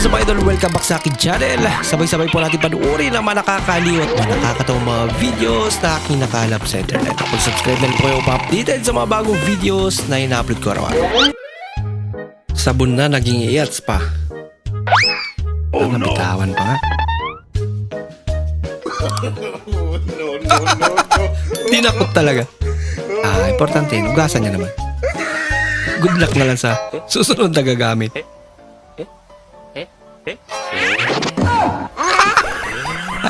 is up idol? Welcome back sa akin channel. Sabay-sabay po natin panuorin ang mga nakakaliw at mga nakakatawang mga videos na aking nakalap sa internet. Kung subscribe na po kayo pa-updated sa mga bagong videos na ina-upload ko araw-araw. Sabon na naging iyats pa. Oh, no. Nabitawan pa nga. Tinakot talaga. Ah, importante, ugasan niya naman. Good luck na lang sa susunod na gagamit.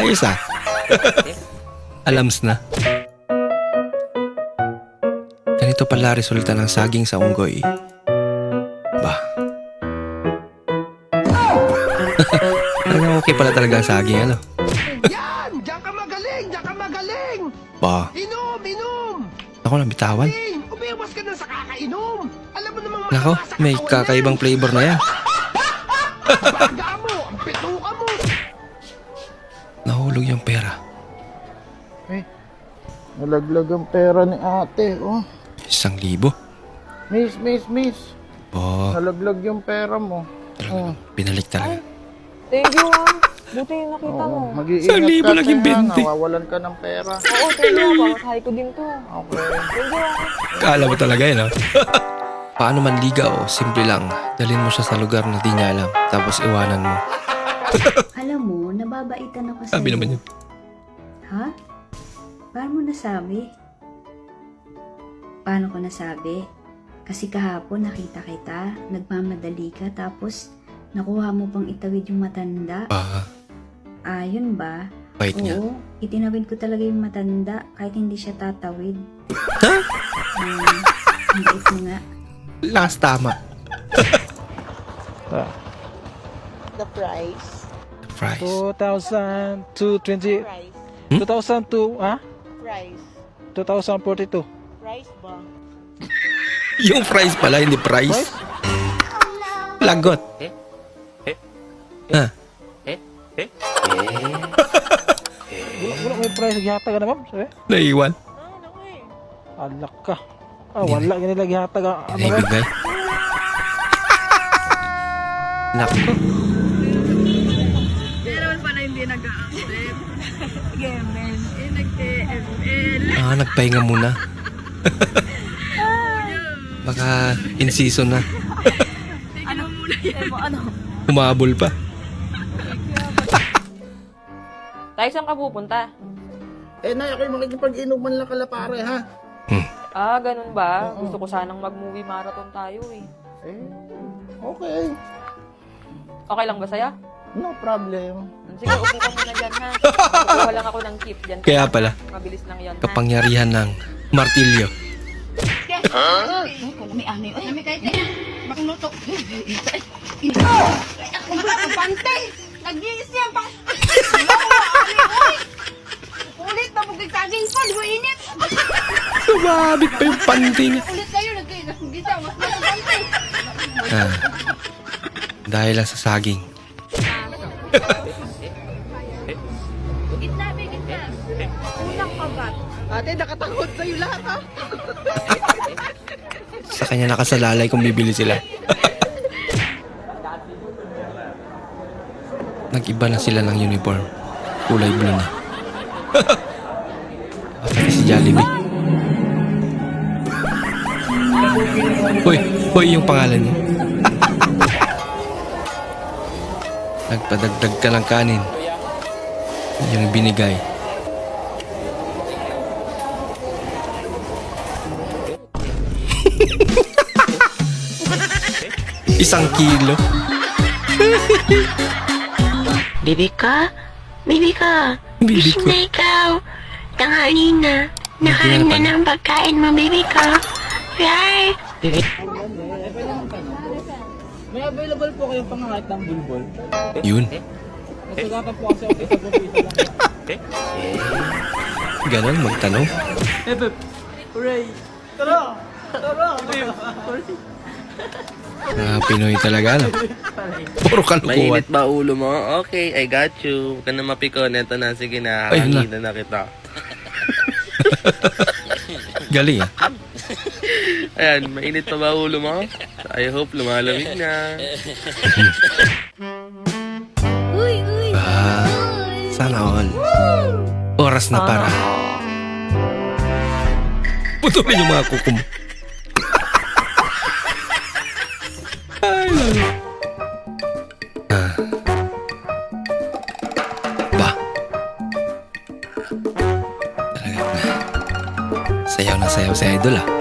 Ayos ah. Alams na. Ganito pala resulta ng saging sa unggoy. Ba? Talagang okay pala talaga ang saging, ano? Yan! Diyan ka magaling! Diyan ka magaling! Ba? Inom! Inom! Ako lang bitawan. Ting! Umiwas ka na sa kakainom! Alam mo namang Nako, may katawan kakaibang flavor na yan. yan. Baga Nahulog yung pera. Eh, nalaglag ang pera ni ate, oh. Isang libo. Miss, miss, miss. Ba? Nalaglag yung pera mo. Oh. Binalik talaga. Thank you ah. Buti yung nakita mo. Oo, mag-iingat Isang libo ka naging kaya 20. nawawalan ka ng pera. Oo, thank you ah. Ko din to. Okay. Thank you ah. Kala mo talaga yun, ha? Paano man ligaw, simple lang. Dalhin mo siya sa lugar na di niya alam. Tapos iwanan mo. Alam mo, nababaitan ako sa'yo. Sabi naman yun. Ha? Paano mo nasabi? Paano ko nasabi? Kasi kahapon nakita kita, nagmamadali ka, tapos nakuha mo pang itawid yung matanda. Ah, Ayun ba? bait niya. Oo, itinawid ko talaga yung matanda kahit hindi siya tatawid. Ha? Um, ang bait mo nga. Last tama. the price. Fries. 2020 Price. Hmm? 2002 ah Price. 2042 Price ba? Yung fries pala, hindi price. Lagot. Ah, wala wala may price gihatag na ma'am sabi naiwan. alak ka ah wala gani lagi hatag ang ano Naibigay. Nako. Ah, nagpahinga muna. Baka in season na. Humabol pa. Tayo saan ka pupunta? Eh, nay, ako'y makikipag-inuman lang kalapare, ha? Ah, ganun ba? Gusto ko sanang mag-movie marathon tayo eh. Eh, okay. Okay lang ba saya? No problem. Sige, upo ka muna dyan ha. Kukuha lang ako ng keep dyan. Kaya pala, Mabilis lang yan ha. kapangyarihan ng martilyo. Ulit na bugig saging pa, di ba init? Sumabit pa yung panty niya. Ulit kayo, nagkita, mas matapantay. Ah, dahil lang sa saging. Gitna, be, gitna. Unang kagat. Ate, nakatakot sa'yo lahat ha? Sa kanya nakasalalay kung bibili sila. Nag-iba na sila ng uniform. Kulay blue na. Pati si Jollibee. Hoy, hoy yung pangalan niya. Nagpadagdag ka ng kanin. Yung binigay. Isang kilo. Bibi ka? Bibi ka? Bibi ko. na ikaw. Tanghali na. Nakain na ng pagkain mo, baby ko. Right? Bibi may available po kayong pangangait ng bulbol Yun. nasagatan po kasi ako sa propita lang Ganon, magtanong. eh beb hooray tara tara Mga Pinoy talaga, no? Puro kalukuhan. Mainit ba ulo mo? Okay, I got you. Huwag ka na mapikon. Ito na, sige na. Na. Hanginan na kita. Galing, ah. Ayan, mainit pa ba ulo mo? I hope lumalamig na. Uy, uy. Ah, sana all. Oras na para. Putulin yung mga kukum. Ay, lalo. Ah. Ba? Talaga na. Sayaw na sayaw si Idol ah.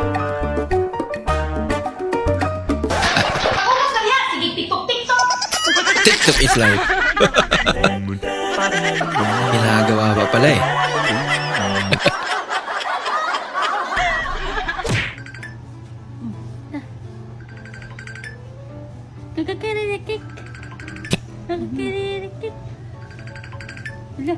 TikTok is life. Ginagawa pa pala eh. Nagkakirikik. Nagkakirikik. Wala.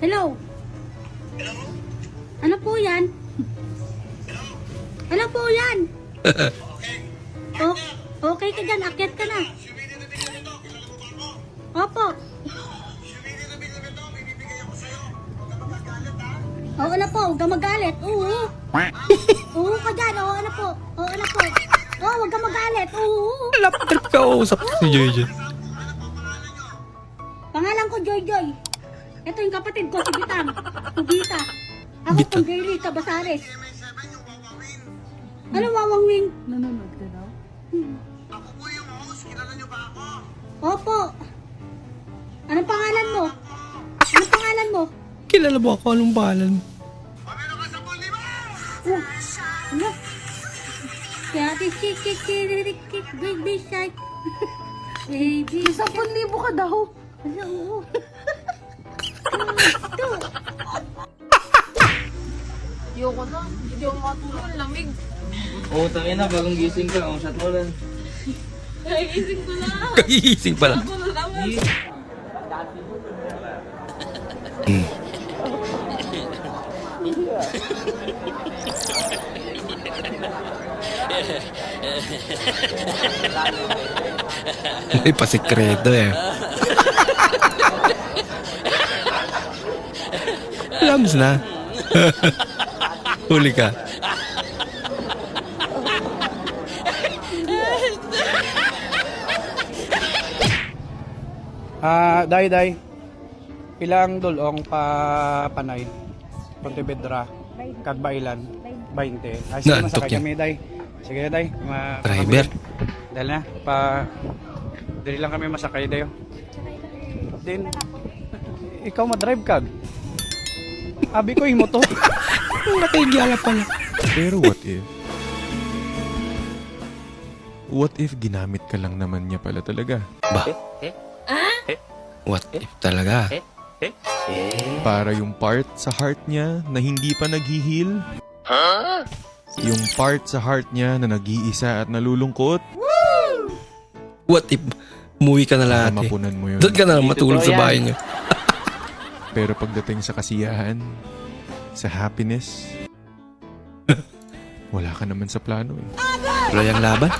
Hello? Ano po yan? Ano po yan? O- okay ka dyan, akyat ka na. Opo. Oo na po, huwag ka magalit. Oo. Oo ka dyan, oo na po. Oo na po. Oo, huwag ka magalit. Oo. Lap trip ka usap si JJ. Pangalan ko Joy Joy. Ito yung kapatid ko, si Bitang. Pugita. Ako Bitang. kung Gaily Cabasares. Ano wawang wing? Nanonood ka daw? Ako po yung host, kilala niyo ba ako? Opo. Anong pangalan mo? Anong pangalan mo? Kilala mo ako anong pangalan mo? Oh, ano? Kaya kikikikikikik, baby shark. Baby shark. 10,000 ka daw. Ano. Ito. Ayoko na. Hindi ako matulog. Lamig. Oo, tangin na, bagong gising ka. Ang shot mo lang. Nagising ko na. Kagigising pala. Ako na naman. May pasikreto eh. Lams na. Huli ka. Ah, day day. Ilang dulong pa panay. Pontevedra. Kadbailan. 20. Ay, sige, masakay kami, day. Sige, day. Ma Driver. Dahil na, pa... Dali lang kami masakay, day. oh. Din, ikaw madrive kag. Abi ko, imo to. Nakigala pala. Pero what if? What if ginamit ka lang naman niya pala talaga? Ba? What if talaga? Para yung part sa heart niya na hindi pa naghihil? Yung part sa heart niya na nag-iisa at nalulungkot? What if umuwi ka na lahat eh? mapunan mo yun. Doon ka na lang matulog sa bahay niyo. Pero pagdating sa kasiyahan, sa happiness, wala ka naman sa plano eh. Tuloy ang laban.